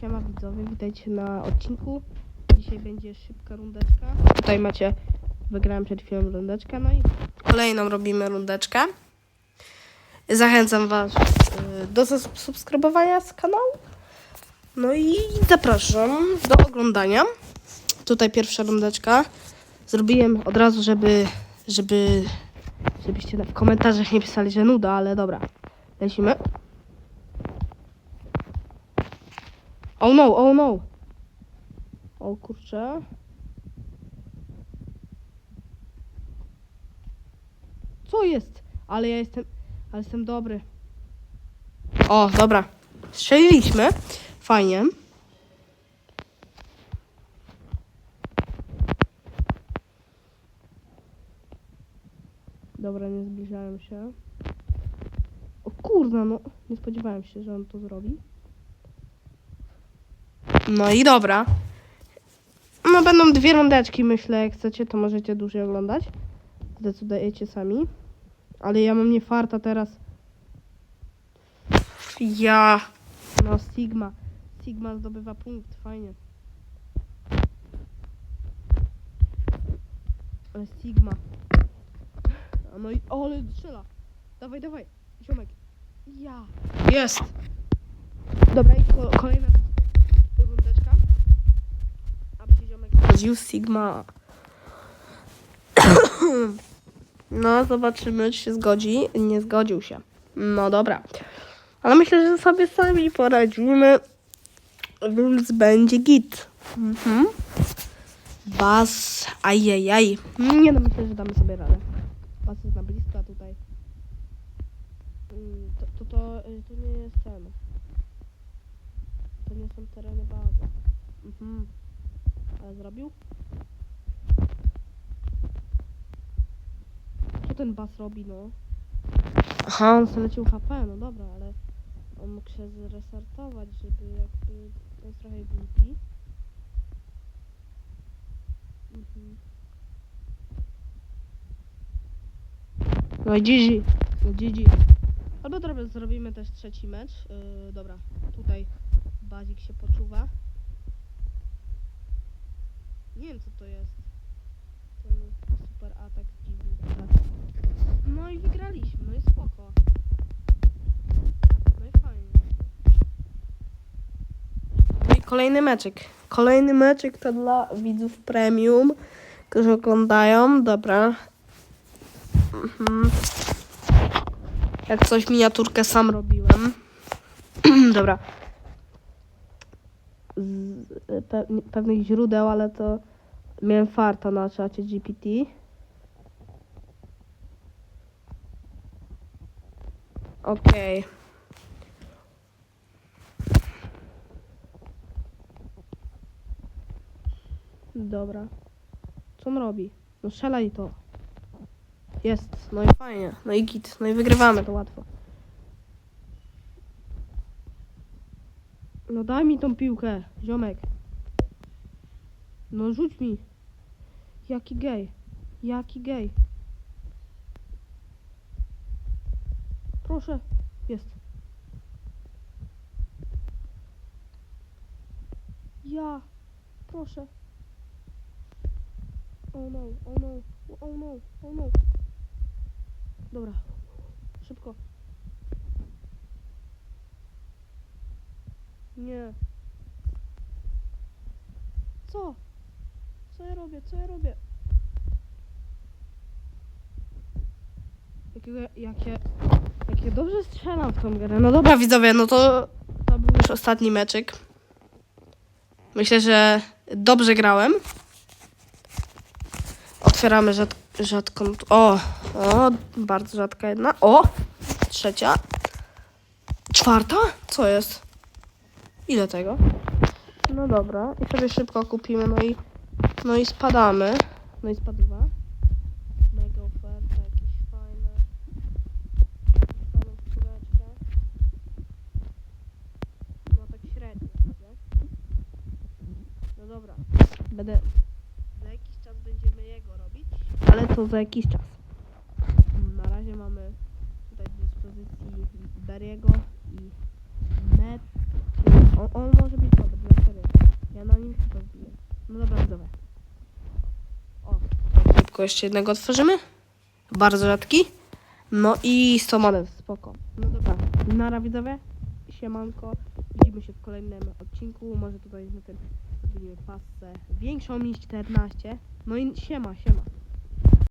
Siema widzowie, witajcie na odcinku. Dzisiaj będzie szybka rundeczka. Tutaj macie, wygrałem przed chwilą rundeczkę, no i kolejną robimy rundeczkę. Zachęcam Was y, do subskrybowania z kanału. No i zapraszam do oglądania. Tutaj pierwsza rundeczka. Zrobiłem od razu, żeby, żeby, żebyście w komentarzach nie pisali, że nuda, ale dobra. Lecimy. Oh no, oh no. O kurczę. Co jest? Ale ja jestem, ale jestem dobry. O, dobra. Strzeliliśmy. Fajnie. Dobra, nie zbliżałem się. O kurna, no. Nie spodziewałem się, że on to zrobi. No i dobra. No będą dwie rundeczki, myślę. Jak chcecie, to możecie dłużej oglądać. Zdecydujecie sami. Ale ja mam nie farta teraz. Ja. No Sigma. Sigma zdobywa punkt, fajnie. Ale Sigma. No i o, ale strzela. Dawaj, dawaj. Ziomek. Ja. Jest. Dobra i ko- kolejna zgodził. Sigma. No, zobaczymy, czy się zgodzi. Nie zgodził się. No dobra. Ale myślę, że sobie sami poradzimy. Więc będzie git. Mhm. Bas. Ajajaj. Nie no, myślę, że damy sobie radę. Bas jest na blisko, a tutaj. Mm, To, to, to, y, to nie jest ten. To nie są tereny bazy. Mhm. Ale zrobił? Co ten bas robi, no? Aha, on sobie lecił HP, no dobra, ale on mógł się zrestartować, żeby jakby... To jest trochę głupi. Mhm. No i GG. No GG. Albo zrobimy też trzeci mecz. Yy, dobra, tutaj Bazik się poczuwa. Nie wiem co to jest. Ten super atak dziwny. No i wygraliśmy, no i spoko. No i fajnie. No i kolejny meczek. Kolejny meczek to dla widzów premium, którzy oglądają. Dobra. Mhm. Jak coś miniaturkę sam robiłem. Dobra. Z pe pewnych źródeł, ale to miałem farta na czacie GPT. Okej. Dobra. Co on robi? No strzelaj to. Jest. No i fajnie. No i git. No i wygrywamy to łatwo. No daj mi tą piłkę, ziomek. No rzuć mi. Jaki gej. Jaki gej. Proszę. Jest. Ja. Proszę. Oh no, oh no, oh no, oh no. Dobra. Szybko. Nie. Co? Co ja robię? Co ja robię? Jakie, jakie dobrze strzelam w tą grę. No dobra widzowie, no to to był już ostatni meczyk. Myślę, że dobrze grałem. Otwieramy rzad, rzadką... O! O! Bardzo rzadka jedna. O! Trzecia. Czwarta? Co jest? Ile tego? No dobra. I sobie szybko kupimy, no i... No i spadamy. No i spadła. Mega oferta, jakieś fajne... Fajną skóreczkę. No tak średnio, nie? No dobra. Będę... Za jakiś czas będziemy jego robić. Ale to za jakiś czas. Na razie mamy tutaj do dyspozycji Beriego i Met. On, on może być dobry. Szybko jeszcze jednego otworzymy. Bardzo rzadki. No i 100 monet, spoko. No dobra, nara widzowie, siemanko. Widzimy się w kolejnym odcinku. Może tutaj na tym zrobimy pasę większą niż 14. No i siema, siema.